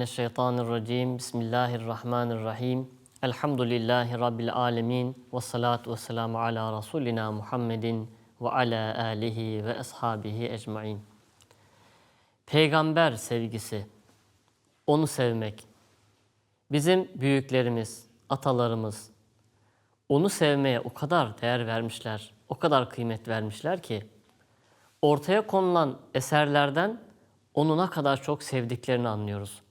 Mineşşeytanirracim. Bismillahirrahmanirrahim. Elhamdülillahi rabbil alamin ve salatu vesselamu ala rasulina Muhammedin ve ala alihi ve ashabihi ecmaîn. Peygamber sevgisi, onu sevmek. Bizim büyüklerimiz, atalarımız onu sevmeye o kadar değer vermişler, o kadar kıymet vermişler ki ortaya konulan eserlerden onu ne kadar çok sevdiklerini anlıyoruz.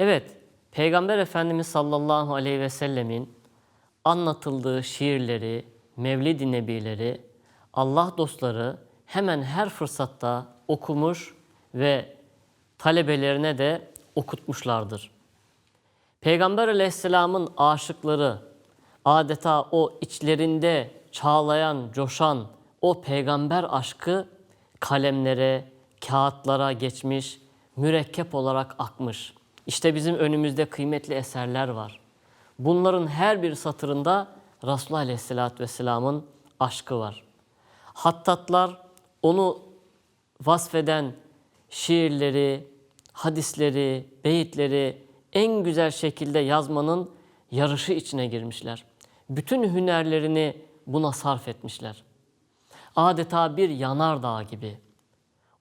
Evet, Peygamber Efendimiz sallallahu aleyhi ve sellemin anlatıldığı şiirleri, Mevlid-i Nebileri, Allah dostları hemen her fırsatta okumuş ve talebelerine de okutmuşlardır. Peygamber aleyhisselamın aşıkları adeta o içlerinde çağlayan, coşan o peygamber aşkı kalemlere, kağıtlara geçmiş, mürekkep olarak akmış. İşte bizim önümüzde kıymetli eserler var. Bunların her bir satırında Resulullah Aleyhisselatü Vesselam'ın aşkı var. Hattatlar onu vasfeden şiirleri, hadisleri, beyitleri en güzel şekilde yazmanın yarışı içine girmişler. Bütün hünerlerini buna sarf etmişler. Adeta bir yanardağ gibi.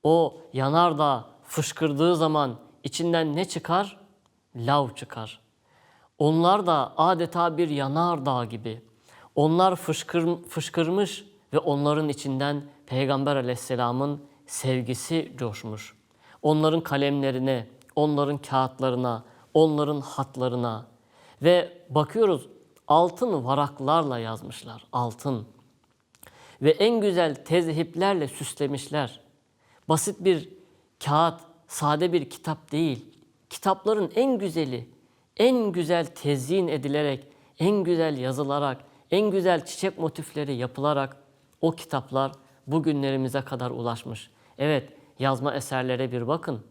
O yanardağ fışkırdığı zaman içinden ne çıkar? Lav çıkar. Onlar da adeta bir yanardağ gibi. Onlar fışkır, fışkırmış ve onların içinden Peygamber aleyhisselamın sevgisi coşmuş. Onların kalemlerine, onların kağıtlarına, onların hatlarına ve bakıyoruz altın varaklarla yazmışlar, altın. Ve en güzel tezhiplerle süslemişler. Basit bir kağıt, sade bir kitap değil. Kitapların en güzeli, en güzel tezyin edilerek, en güzel yazılarak, en güzel çiçek motifleri yapılarak o kitaplar bugünlerimize kadar ulaşmış. Evet, yazma eserlere bir bakın.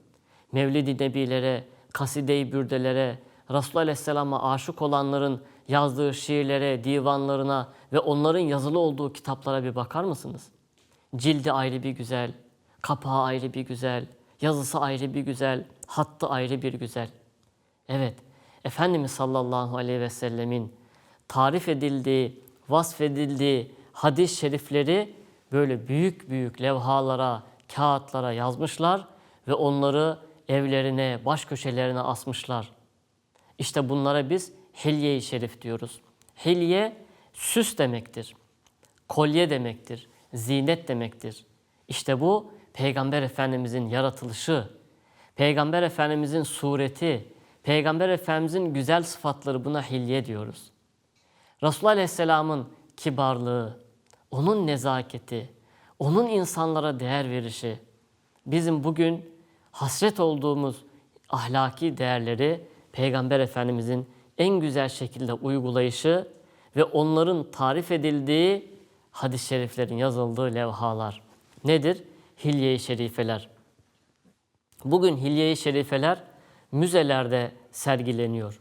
Mevlid-i Nebilere, kaside-i bürdelere, Resulullah Aleyhisselam'a aşık olanların yazdığı şiirlere, divanlarına ve onların yazılı olduğu kitaplara bir bakar mısınız? Cildi ayrı bir güzel, kapağı ayrı bir güzel, yazısı ayrı bir güzel, hattı ayrı bir güzel. Evet, Efendimiz sallallahu aleyhi ve sellemin tarif edildiği, vasfedildiği hadis-i şerifleri böyle büyük büyük levhalara, kağıtlara yazmışlar ve onları evlerine, baş köşelerine asmışlar. İşte bunlara biz hilye-i şerif diyoruz. Hilye süs demektir. Kolye demektir. Zinet demektir. İşte bu Peygamber Efendimizin yaratılışı, Peygamber Efendimizin sureti, Peygamber Efendimizin güzel sıfatları buna hilye diyoruz. Resulullah Aleyhisselam'ın kibarlığı, onun nezaketi, onun insanlara değer verişi, bizim bugün hasret olduğumuz ahlaki değerleri Peygamber Efendimizin en güzel şekilde uygulayışı ve onların tarif edildiği hadis-i şeriflerin yazıldığı levhalar. Nedir? Hilye-i Şerifeler. Bugün Hilye-i Şerifeler müzelerde sergileniyor.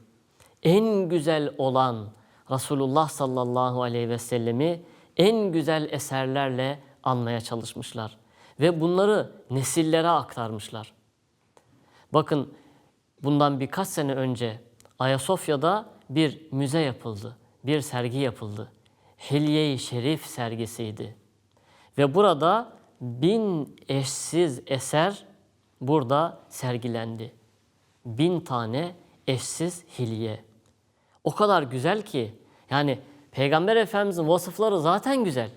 En güzel olan Resulullah sallallahu aleyhi ve sellemi en güzel eserlerle anmaya çalışmışlar. Ve bunları nesillere aktarmışlar. Bakın bundan birkaç sene önce Ayasofya'da bir müze yapıldı, bir sergi yapıldı. Hilye-i Şerif sergisiydi. Ve burada bin eşsiz eser burada sergilendi. Bin tane eşsiz hilye. O kadar güzel ki yani Peygamber Efendimizin vasıfları zaten güzel.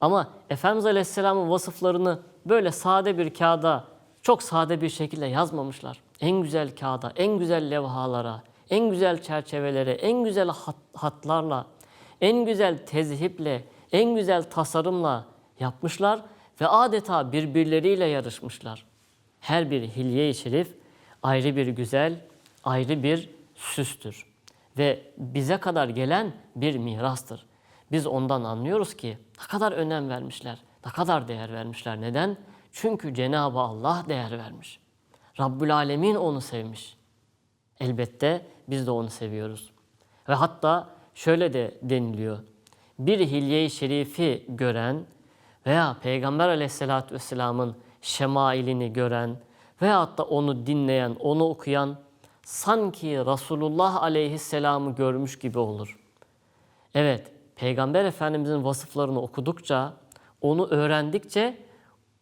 Ama Efendimiz Aleyhisselam'ın vasıflarını böyle sade bir kağıda çok sade bir şekilde yazmamışlar. En güzel kağıda, en güzel levhalara, en güzel çerçevelere, en güzel hat, hatlarla, en güzel tezhiple, en güzel tasarımla yapmışlar ve adeta birbirleriyle yarışmışlar. Her bir hilye-i şerif ayrı bir güzel, ayrı bir süstür ve bize kadar gelen bir mirastır. Biz ondan anlıyoruz ki ne kadar önem vermişler, ne kadar değer vermişler. Neden? Çünkü Cenab-ı Allah değer vermiş. Rabbül Alemin onu sevmiş. Elbette biz de onu seviyoruz. Ve hatta şöyle de deniliyor. Bir hilye-i şerifi gören veya Peygamber aleyhissalatü vesselamın şemailini gören veyahut da onu dinleyen, onu okuyan sanki Resulullah aleyhisselamı görmüş gibi olur. Evet, Peygamber Efendimizin vasıflarını okudukça, onu öğrendikçe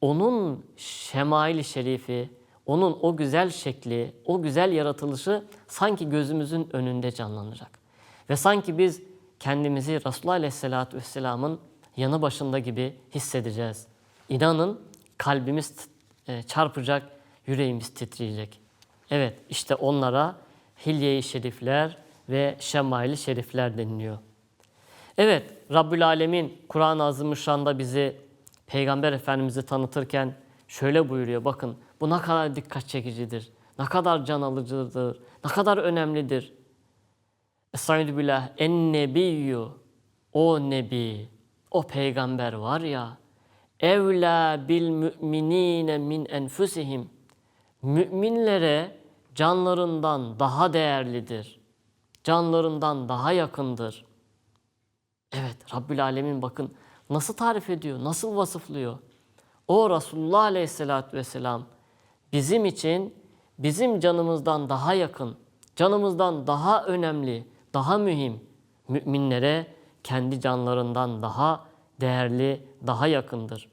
onun şemail-i şerifi, onun o güzel şekli, o güzel yaratılışı sanki gözümüzün önünde canlanacak. Ve sanki biz kendimizi Resulullah Aleyhisselatü Vesselam'ın yanı başında gibi hissedeceğiz. İnanın kalbimiz e, çarpacak, yüreğimiz titreyecek. Evet işte onlara hilye-i şerifler ve şemail-i şerifler deniliyor. Evet, Rabbül Alemin Kur'an-ı Azimüşşan'da bizi Peygamber Efendimiz'i tanıtırken şöyle buyuruyor. Bakın bu ne kadar dikkat çekicidir, ne kadar can alıcıdır, ne kadar önemlidir. Estaizu billah en nebiyyü o nebi, o peygamber var ya evla bil müminine min enfusihim müminlere canlarından daha değerlidir. Canlarından daha yakındır. Evet Rabbül Alemin bakın nasıl tarif ediyor, nasıl vasıflıyor. O Resulullah Aleyhisselatü Vesselam bizim için bizim canımızdan daha yakın, canımızdan daha önemli, daha mühim müminlere kendi canlarından daha değerli, daha yakındır.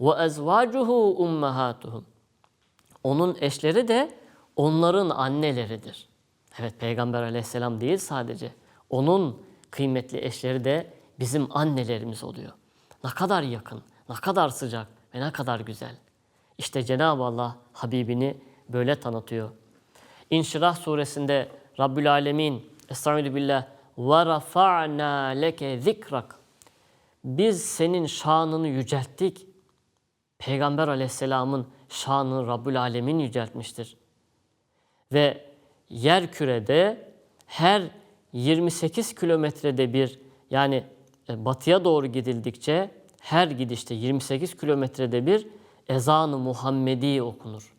Ve ezvacuhu ummahatuhum. Onun eşleri de onların anneleridir. Evet Peygamber aleyhisselam değil sadece. Onun kıymetli eşleri de bizim annelerimiz oluyor. Ne kadar yakın, ne kadar sıcak ve ne kadar güzel. İşte Cenab-ı Allah Habibini böyle tanıtıyor. İnşirah suresinde Rabbül Alemin Estaizu billah ve rafa'na leke zikrak biz senin şanını yücelttik. Peygamber aleyhisselamın şanını Rabbül Alemin yüceltmiştir. Ve yer kürede her 28 kilometrede bir yani e, batıya doğru gidildikçe her gidişte 28 kilometrede bir ezanı Muhammedi okunur.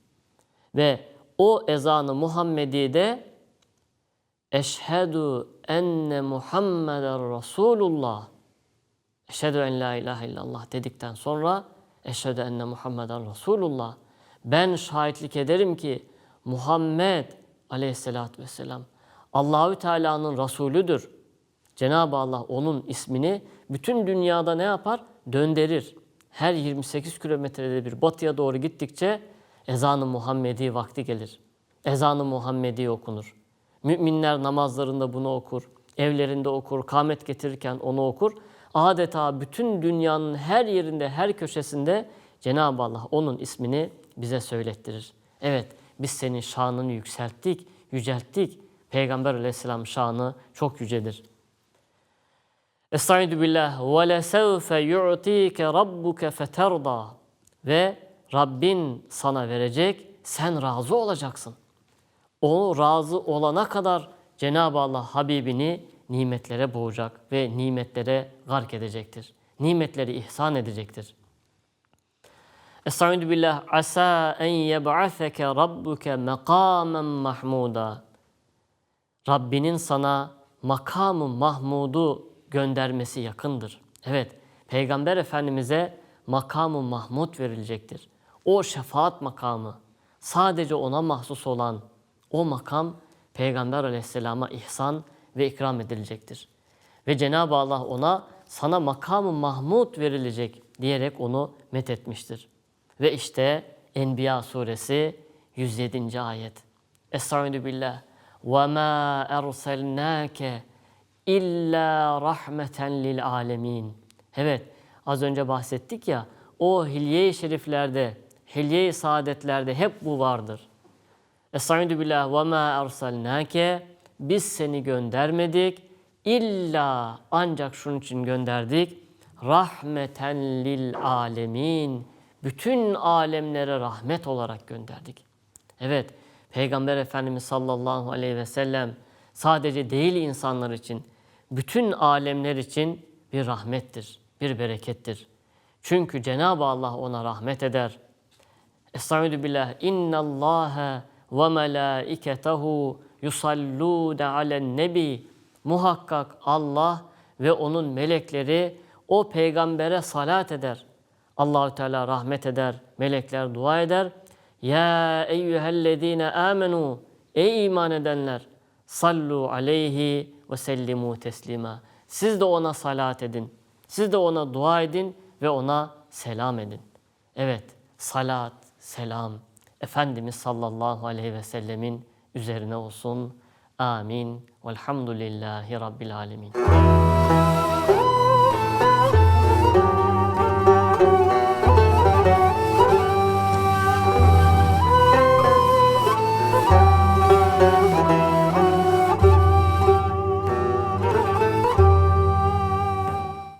Ve o ezanı Muhammedi de Eşhedü enne Muhammeden Resulullah Eşhedü en la ilahe illallah dedikten sonra Eşhedü enne Muhammeden Resulullah ben şahitlik ederim ki Muhammed aleyhissalatü vesselam Allahü Teala'nın Resulüdür. Cenab-ı Allah onun ismini bütün dünyada ne yapar? Döndürür. Her 28 kilometrede bir batıya doğru gittikçe ezanı Muhammedi vakti gelir. Ezanı Muhammedi okunur. Müminler namazlarında bunu okur, evlerinde okur, kâmet getirirken onu okur. Adeta bütün dünyanın her yerinde, her köşesinde Cenab-ı Allah onun ismini bize söylettirir. Evet, biz senin şanını yükselttik, yücelttik. Peygamber aleyhisselam şanı çok yücedir. Estaizu billah ve lesevfe yu'tike rabbuke feterda ve Rabbin sana verecek, sen razı olacaksın. O razı olana kadar Cenab-ı Allah Habibini nimetlere boğacak ve nimetlere gark edecektir. Nimetleri ihsan edecektir. Estaizu billah asa en yeb'aseke rabbuke mekamen mahmuda. Rabbinin sana makamı Mahmud'u göndermesi yakındır. Evet, Peygamber Efendimiz'e makamı Mahmud verilecektir. O şefaat makamı, sadece ona mahsus olan o makam Peygamber Aleyhisselam'a ihsan ve ikram edilecektir. Ve Cenab-ı Allah ona sana makamı Mahmud verilecek diyerek onu methetmiştir. Ve işte Enbiya suresi 107. ayet. Estaizu billah. وَمَا اَرْسَلْنَاكَ illa rahmeten lil alemin. Evet, az önce bahsettik ya, o hilye-i şeriflerde, hilye-i saadetlerde hep bu vardır. Estaizu billah ve ma ersalnake biz seni göndermedik illa ancak şunun için gönderdik rahmeten lil alemin bütün alemlere rahmet olarak gönderdik. Evet Peygamber Efendimiz sallallahu aleyhi ve sellem sadece değil insanlar için bütün alemler için bir rahmettir, bir berekettir. Çünkü Cenab-ı Allah ona rahmet eder. Estaizu billah inna Allaha ve melaiketehu yusallûne alen nebi. Muhakkak Allah ve onun melekleri o peygambere salat eder. Allahü Teala rahmet eder, melekler dua eder. Ya eyyühellezine amenu ey iman edenler sallu aleyhi ve sellimu teslima. Siz de ona salat edin. Siz de ona dua edin ve ona selam edin. Evet, salat, selam Efendimiz sallallahu aleyhi ve sellemin üzerine olsun. Amin. Velhamdülillahi Rabbil alemin.